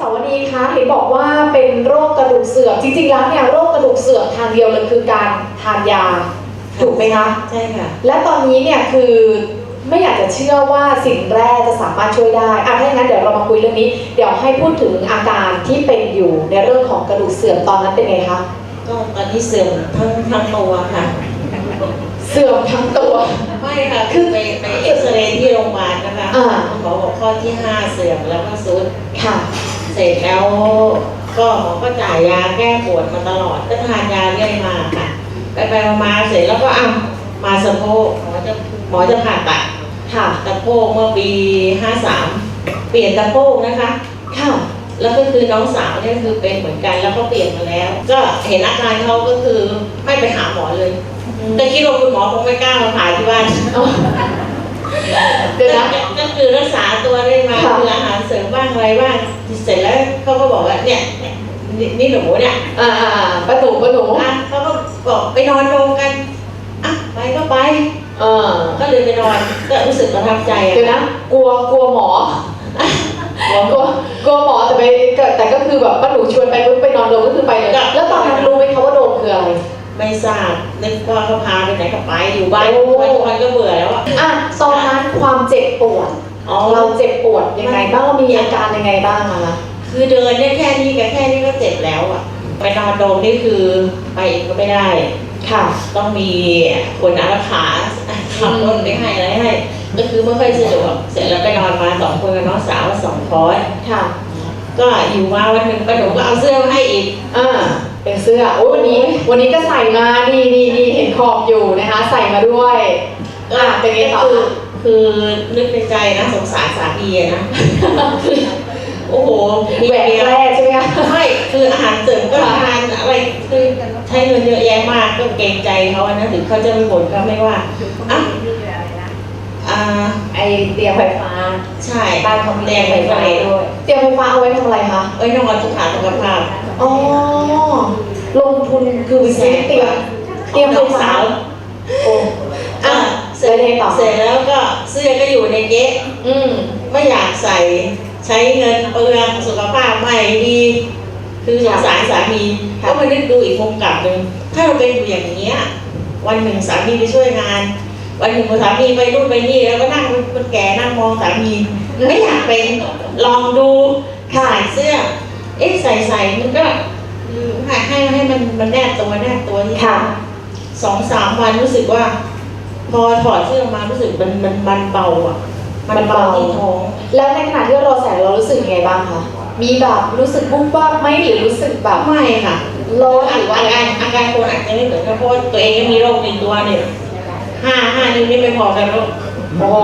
สาวนีคะเห็นบอกว่าเป็นโรคกระดูกเสื่อมจริงๆแล้วเนี่ยโรคกระดูกเสื่อมทางเดียวเลยคือการทานยาถูกไหมคะ ใช่ค่ะ และตอนนี้เนี่ยคือไม่อยากจะเชื่อว่าสิ่งแรกจะสามารถช่วยได้อะถ้าอย่างนั้นเดี๋ยวเรามาคุยเรื่องนี้ เดี๋ยวให้พูดถึงอาการที่เป็นอยู่ในเรื่องของกระดูกเสื่อมตอนนั้นเป็นไงคะ ก็ตอนนี้เสื่อมทั้งทั้งตัวค่ะ เสื่อมทั้งตัว ไม่ค่ะคือไปไปเอ็กซเรย์ที่โรงพยาบาลนะคะอ่า หมอบอกข้อที่ห้าเสื่อมแล้วก็ซุด ค่ะ เสร็จแล้วก็หมอก็จ่ายยาแก้ปวดมาตลอด ก็ทานยาเรื่อยมาค่ะไปไปๆมาๆเสร็จแล้วก็อ้าวมาสะโพกหมอจะหมอจะผ่าตัดค่ะสะโพกเมื่อปีห้าสามเปลี่ยนสะโพกนะคะค่ะแล้วก็คือน้องสาวเนี่ยคือเป็นเหมือนกันแล้วก็เปลี่ยนมาแล้ว ก็เห็นอาการเขาก็คือไม่ไปหาหมอเลย แต่คิดว่าคุณหมอคงไม่กล้ามาผ่าที่บ้าน เอาเดี๋ยวนะก็คือรักษาตัวได้มาค่ะคืออาหารเสริมบ้างอะไรบ้างเสร็จแล้วเขาก็บอกว่าเนี่ยนี่นี่หนูเนี่ยอ่าอ่าอ่าป้าหนูป้าหนูอะเขาก็บอกไปนอนโรงกันอะไปก็ไป เออ ก็เลยไปนอนก็รู้สึกประทับใจอะเดี๋ยวนะกลัวกลัวหมอกลัวกลัวหมอแต่ไปแต่ก็คือแบบป้าหนูชวนไปปุ๊บไปนอนโดมก็คือไปเลยแล้วตอน ไม่ทราบนึกว่าเขาพาไปไหนก็ไปอยู่บ้านโอ้ทุกวันทุกวันก็เบื่อแล้วอะอะตอนนั้นความเจ็บปวดอ๋อเราเจ็บปวดยังไงบ้างเรามีอาการยังไงบ้างอะคะคือเดินเนี่ยแค่นี้กับแค่นี้ก็เจ็บแล้วอะไปนอนโดมนี่คือไปเองก็ไม่ได้ค่ะ ต้องมีคนอารักขาขับรถไปให้อะไรให้ก็คือไม่ค่อยสะดวกเสร็จแล้วไปนอนมาสองคนกับน้องสาวสองคอร์สค่ะ ก็อยู่มาวันหนึ่งป้าหนูก็เอาเสื้อมาให้อีก อ่า เป็นเสื้อโอ้ยวันนี้ วันนี้ก็ใส่มานี่นี่นี่เห็นขอบอยู่นะคะ ใส่มาด้วยอะเป็นไงต่อคือคะคือนึกในใจนะสงสารสามีอะนะ โอ้โหมีแหวกเมียแรกใช่ไหมคะไม่คืออาหารเสริมก็ทานอะไรคือใช้เงินเยอะแยะมากก็เกรงใจเขาอะนะถึงเขาจะไม่บ่นก็ไม่ว่าอะอ่าไอเตียงไฟฟ้าใช่บ้านเขามีเตียงไฟฟ้าด้วยเตียงไฟฟ้าเอาไว้ทำอะไรคะเอ้ยนอนสุขาสุขภาพอ๋อ ลงทุนคือไปซื้อเตียงเตียงไฟน้องฟ้าสาวโอ้อะเสร็จแล้วยังไงต่อเสร็จแล้วก็เสื้อก็อยู่ในเก๊ะอืมไม่อยากใส่ใช้เงินเปลืองสุขภาพไม่ดีคือสงสารสามีค่ะก็มานึกดูอีกมุมกลับหนึ่งถ้าเราเป็นอยู่อย่างนี้ย วันหนึ่งสามีไปช่วยงาน วันหนึ่งสามีไปนู่นไปนี่แล้วก็นั่งคนแก่นั่งมองสามีไม่อยากเป็นลองดูค่ะใส่เสื้อเอ๊ะใส่ใส่มันก็ อืมให้ให้ให้มันมันแนบตัวแนบตัวที่ค่ะสองสามวันรู้สึกว่า พอถอดเสื้อมารู้สึกมันมันมันเบาอะ มันเบาที่ท้อง แล้วในขณะที่เราใส่เรารู้สึกยังไงบ้างคะมีแบบรู้สึกบุ้งบ้าบไหมหรือรู้สึกแบบไม่ค่ะร้อนอาหรือว่าอะไรการอาการคนอาจจะไม่เหมือนกันเพราะว่าตัวเองก็มีโรคในตัวเนี่ยห้าห้านิ้วนี่ไม่พอกันแล้วโอ้โห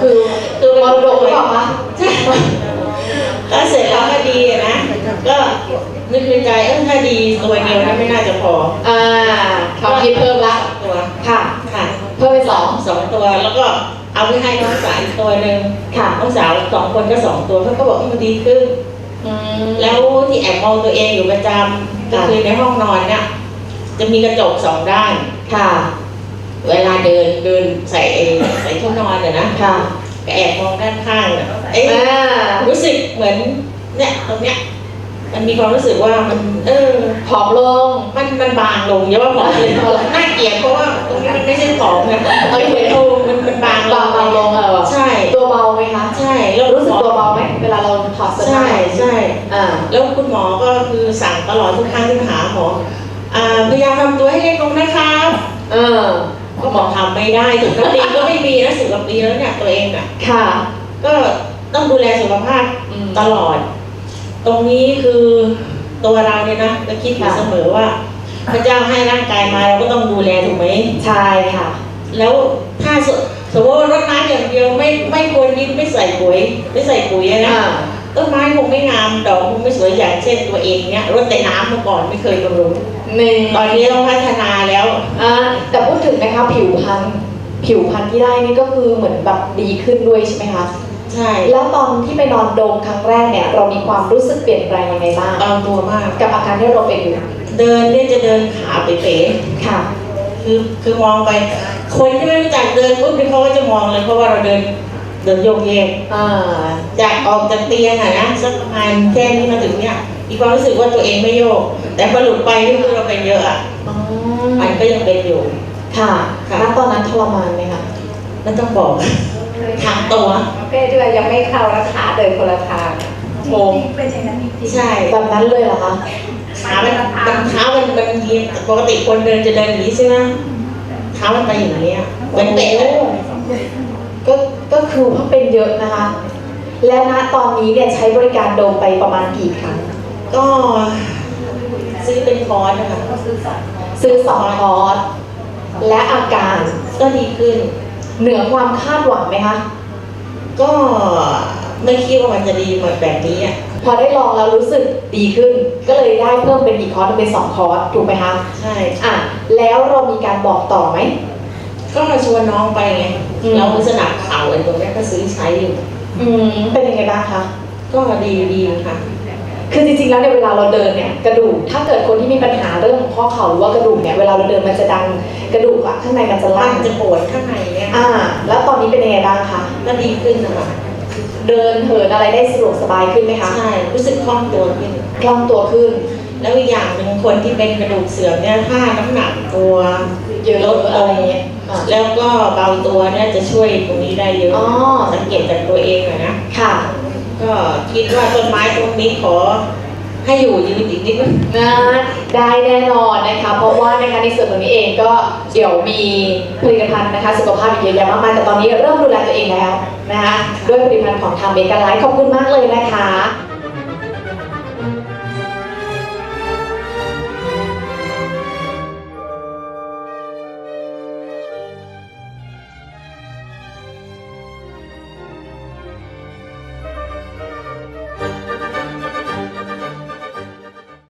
คือคือมรดกหรือเปล่าคะใช่แล้วเสร็จแล้วก็ดีอะนะก็ นึกในใจเออถ้าดีตัวเดียวนี่ไม่น่าจะพออ่าเขาคิดเพิ่มละตัวค่ะ ค่ะ เพิ่มเป็นสองสองตัวแล้วก็เอาไปให้น้องสาวอีกตัวหนึ่งค่ะน้องสาวสองคนก็สองตัวเขาก็บอกว่ามันดีขึ้นอืมแล้วที่แอบมองตัวเองอยู่ประจำก็ค่ะคือในห้องนอนเนี่ยจะมีกระจกสองด้านค่ะ เวลาเดินเดินใส่ไอ้ใส่ที่นอนเนี่ยนะค่ะก็แอบมองด้านข้างเนี่ยเอ๊ะอ่ารู้สึกเหมือนเนี่ยตรงเนี้ย มันมีความรู้สึกว่ามัน เออผอมลงมันมันบางลงอย่าว่าผอมเลยน่าเกลียดเพราะว่าตรงนี้มันไม่ใช่ผอมนะโอเคเออมันมันบางลบางงบางลงเออใช่ตัวเบาไหมคะใช่แล้วรู้สึกตัวเบาไหมเวลาเราถอดเสื้อผ้าใช่ใช่อ่าแล้วคุณหมอก็คือสั่งตลอดทุกครั้งที่หาหมออ่าพยายามทำตัวให้เล็กลงนะครับเออก็บอกทำไม่ได้สุขภาพก็ไม่มีนะสิบกว่าปีแล้วเนี่ยตัวเองอะค่ะ ก็ต้องดูแลสุขภาพอืมตลอด ตรงนี้คือตัวเราเนี่ยนะก็คิดอยู่ค่ะเสมอว่า พระเจ้าให้ร่างกายมาเราก็ต้องดูแลถูกไหมใช่ค่ะ แล้วถ้าสสมมติว่ารดน้ำอย่างเดียวไม่ไม่ควรยิ้มไม่ใส่ปุ๋ยไม่ใส่ปุ๋ยอะนะอ่าต้นไม้คงไม่งามดอกคงไม่สวยอย่างเช่นตัวเองเนี่ยรดแต่น้ำเมื่อก่อนไม่เคยบำรุงหนึ่งตอนนี้ต้องพัฒนาแล้วอ่าแต่พูดถึงนะคะผิวพรรณผิวพรรณที่ได้นี่ก็คือเหมือนแบบดีขึ้นด้วยใช่ไหมคะ ใช่แล้วตอนที่ไปนอนโดมครั้งแรกเนี่ย เรามีความรู้สึกเปลี่ยนแปลงยังไงบ้างบางตัวมาก กับอาการที่เราเป็นอยู่เดินเนี่ยจะเดินขาเป๋ค่ะๆคือคือมองไป คนที่ไม่รู้จักเดินปุ๊บเนี่ยเขาก็จะมองเลยเพราะว่าเราเดินเดินโยกเยกอ่าจากออกจากเตียงอะนะสักประมาณแค่นี้มาถึงเนี่ยมีความรู้สึกว่าตัวเองไม่โยก แต่พอหลุดไปนี่คือเราเป็นเยอะอะอ๋อมันก็ยังเป็นอยู่ ค่ะค่ะณตอนนั้นทรมานไหมคะมันต้องบอกทางตัวประเภทที่ว่ายังไม่เข้าแล้วขาเดินคนละทางโอ้เป็นอย่างนั้นจริงๆใช่แบบนั้นเลยเหรอคะขามันมันเท้ามันมันยียปกติคนเดินจะเดินอย่างนี้ใช่ไหมเท้ามันไปอย่างนี้ยเหมือนเตะอะก็ก็คือว่าเป็นเยอะนะคะ แล้วณตอนนี้เนี่ยใช้บริการโดมไปประมาณกี่ครั้ง ก็ซื้อเป็นคอร์สนะคะซื้อสองคอร์สและอาการก็ดีขึ้น เหนือความคาดหวังไหมคะ ก็ไม่คิดว่ามันจะดีเหมือนแบบนี้อะพอได้ลองแล้วรู้สึกดีขึ้น ก็เลยได้เพิ่มเป็นอีกคอร์สหนึ่งเป็นสองคอร์สถูกไหมคะใช่อะแล้วเรามีการบอกต่อไหมก็มาชวนน้องไปไงอืมเราสนับเข่าไอ้ตรงเนี้ยก็ซื้อใช้อยู่ อืมเป็นยังไงบ้างคะก็ดีดีค่ะ คือจริงๆแล้วเนี่ยเวลาเราเดินเนี่ยกระดูกถ้าเกิดคนที่มีปัญหาเรื่องของข้อเข่าหรือว่ากระดูกเนี่ยเวลาเราเดินมันจะดังกระดูกอะข้างในมันจะมัลั่นนจะปวดข้างในเนี่ยอ่า แล้วตอนนี้เป็นยังไงบ้างคะก็ดีขึ้นนะคะเดินเหินอะไรได้สะดวกสบายขึ้นไหมคะใช่รู้สึกคล่องตัวขึ้นคล่องตัวขึ้น แล้วอีกอย่างหนึ่งคนที่เป็นกระดูกเสื่อมเนี่ยถ้าน้ำหนักตัวเยอะลดลอะไรงเงี้ยอะแล้วก็เบาตัวเนี่ยจะช่วยตรงนี้ได้เยอะอ๋อสังเกตจากตัวเองอะนะค่ะ ก็คิดว่าต้นไม้ต้นนี้ขอให้อยู่ยืนอีกนิดนึง นะได้แน่นอนนะคะเพราะว่านะคะในส่วนตรงนี้เองก็เดี๋ยวมีผลิตภัณฑ์นะคะสุขภาพอีกเยอะแยะมากมายแต่ตอนนี้เริ่มดูแลตัวเองแล้วนะคะด้วยผลิตภัณฑ์ของทางเบเกอร์ไลท์ขอบคุณมากเลยนะคะ